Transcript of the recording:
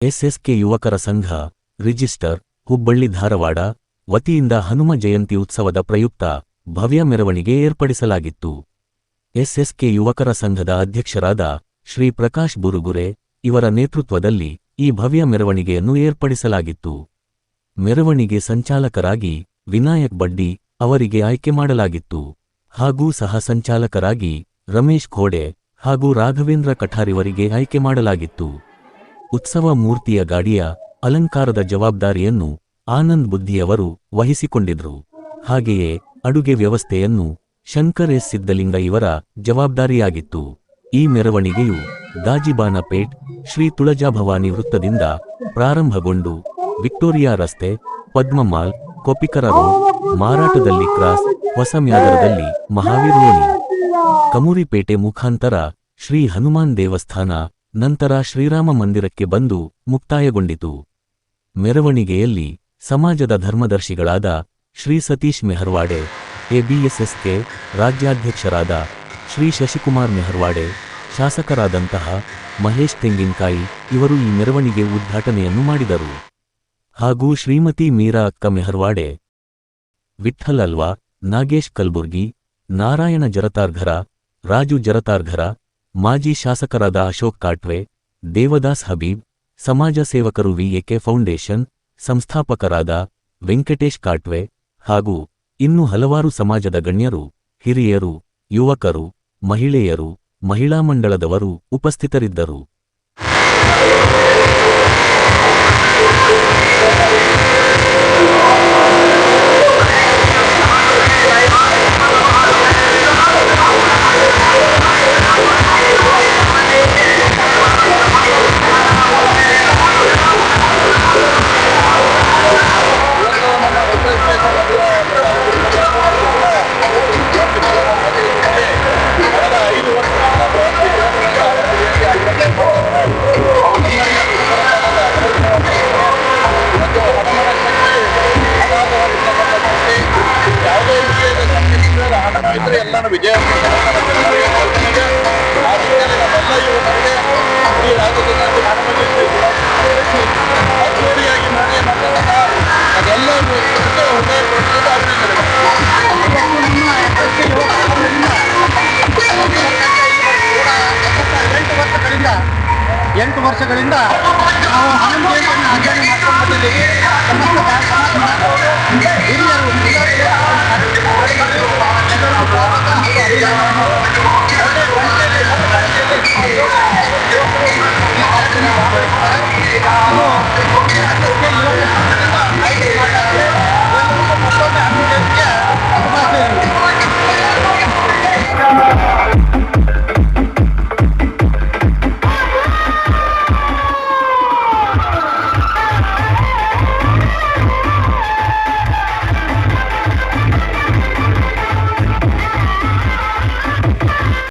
SSK ಯುವಕರ ಸಂಘ, register, Hubballi Dharwad, ವತಿಯಿಂದ ಹನುಮ ಜಯಂತಿ ಉತ್ಸವದ ಪ್ರಯುಕ್ತ ಭವ್ಯ ಮೆರವಣಿಗೆ ಏರ್ಪಡಿಸಲಾಗಿತ್ತು. ಎಸ್ಎಸ್ಕೆ ಯುವಕರ ಸಂಘದ ಅಧ್ಯಕ್ಷರಾದ ಶ್ರೀ ಪ್ರಕಾಶ್ ಬುರುಗುರೆ ಇವರ ನೇತೃತ್ವದಲ್ಲಿ ಈ ಭವ್ಯ ಮೆರವಣಿಗೆಯನ್ನು ಏರ್ಪಡಿಸಲಾಗಿತ್ತು. ಮೆರವಣಿಗೆ ಸಂಚಾಲಕರಾಗಿ ವಿನಾಯಕ್ ಬಡ್ಡಿ ಅವರಿಗೆ ಆಯ್ಕೆ ಮಾಡಲಾಗಿತ್ತು. ಹಾಗೂ ಸಹ ಸಂಚಾಲಕರಾಗಿ ರಮೇಶ್ ಖೋಡೆ ಹಾಗೂ ರಾಘವೇಂದ್ರ ಕಠಾರಿವರಿಗೆ ಆಯ್ಕೆ ಮಾಡಲಾಗಿತ್ತು. ಉತ್ಸವ ಮೂರ್ತಿಯ ಗಾಡಿಯ ಅಲಂಕಾರದ ಜವಾಬ್ದಾರಿಯನ್ನು ಆನಂದ್ ಬುದ್ಧಿಯವರು ವಹಿಸಿಕೊಂಡಿದ್ರು. ಹಾಗೆಯೇ ಅಡುಗೆ ವ್ಯವಸ್ಥೆಯನ್ನು ಶಂಕರ್ ಎಸ್. ಸಿದ್ದಲಿಂಗ ಇವರ ಜವಾಬ್ದಾರಿಯಾಗಿತ್ತು. ಈ ಮೆರವಣಿಗೆಯು ಗಾಜಿಬಾನಪೇಟ್ ಶ್ರೀ ತುಳಜಾಭವಾನಿ ವೃತ್ತದಿಂದ ಪ್ರಾರಂಭಗೊಂಡು ವಿಕ್ಟೋರಿಯಾ ರಸ್ತೆ, ಪದ್ಮಮಾಲ್ ಕೊಪಿಕರ ರೋಡ್, ಮಾರಾಟದಲ್ಲಿ ಕ್ರಾಸ್, ಹೊಸಮ್ಯಾಗರದಲ್ಲಿ ಮಹಾವೀರ್ ಕಮೂರಿಪೇಟೆ ಮುಖಾಂತರ ಶ್ರೀ ಹನುಮಾನ್ ದೇವಸ್ಥಾನ ನಂತರ ಶ್ರೀರಾಮ ಮಂದಿರಕ್ಕೆ ಬಂದು ಮುಕ್ತಾಯಗೊಂಡಿತು. ಮೆರವಣಿಗೆಯಲ್ಲಿ ಸಮಾಜದ ಧರ್ಮದರ್ಶಿಗಳಾದ ಶ್ರೀ ಸತೀಶ್ ಮೆಹರ್ವಾಡೆ, ಎಬಿಎಸ್ಎಸ್ಕೆ ರಾಜ್ಯಾಧ್ಯಕ್ಷರಾದ ಶ್ರೀ ಶಶಿಕುಮಾರ್ ಮೆಹರ್ವಾಡೆ, ಶಾಸಕರಾದಂತಹ ಮಹೇಶ್ ತೆಂಗಿನಕಾಯಿ ಇವರು ಈ ಮೆರವಣಿಗೆ ಉದ್ಘಾಟನೆಯನ್ನು ಮಾಡಿದರು. ಹಾಗೂ ಶ್ರೀಮತಿ ಮೀರಾ ಅಕ್ಕ ಮೆಹರ್ವಾಡೆ, ವಿಠ್ಠಲ್ ಅಲ್ವಾ, ನಾಗೇಶ್ ಕಲ್ಬುರ್ಗಿ, ನಾರಾಯಣ ಜರತಾರ್ಘರ, ರಾಜು ಜರತಾರ್ಘರ ಮಾಜಿ ಶಾಸಕರಾದ ಅಶೋಕ್ ಕಾಟ್ವೆ, ದೇವದಾಸ್ ಹಬೀಬ್, ಸಮಾಜ ಸೇವಕರು ವಿಎಕೆ ಫೌಂಡೇಶನ್, ಸಂಸ್ಥಾಪಕರಾದ ವೆಂಕಟೇಶ್ ಕಾಟ್ವೆ ಹಾಗೂ ಇನ್ನು ಹಲವಾರು ಸಮಾಜದ ಗಣ್ಯರು, ಹಿರಿಯರು, ಯುವಕರು, ಮಹಿಳೆಯರು, ಮಹಿಳಾ ಮಂಡಳದವರು ಉಪಸ್ಥಿತರಿದ್ದರು. ಹಣವಿದ್ರೆ ಎಲ್ಲಾನು ವಿಜಯ ನಮ್ಮೆಲ್ಲ ಯುವಕರಿಗೆ ಈ ರಾಜ್ಯದ ಅದ್ದೂರಿಯಾಗಿ ಮಾಡಿ ಮಾಡ್ತಕ್ಕಂಥ ಅದೆಲ್ಲ ಎಂಟು ವರ್ಷಗಳಿಂದ ಎಂಟು ವರ್ಷಗಳಿಂದ ನಾವು ಹನುಮ ಜಯಂತಿಯನ್ನು ಆಚರಣೆ ಮಾಡ್ಕೊಂಡು ಹಾಗೂ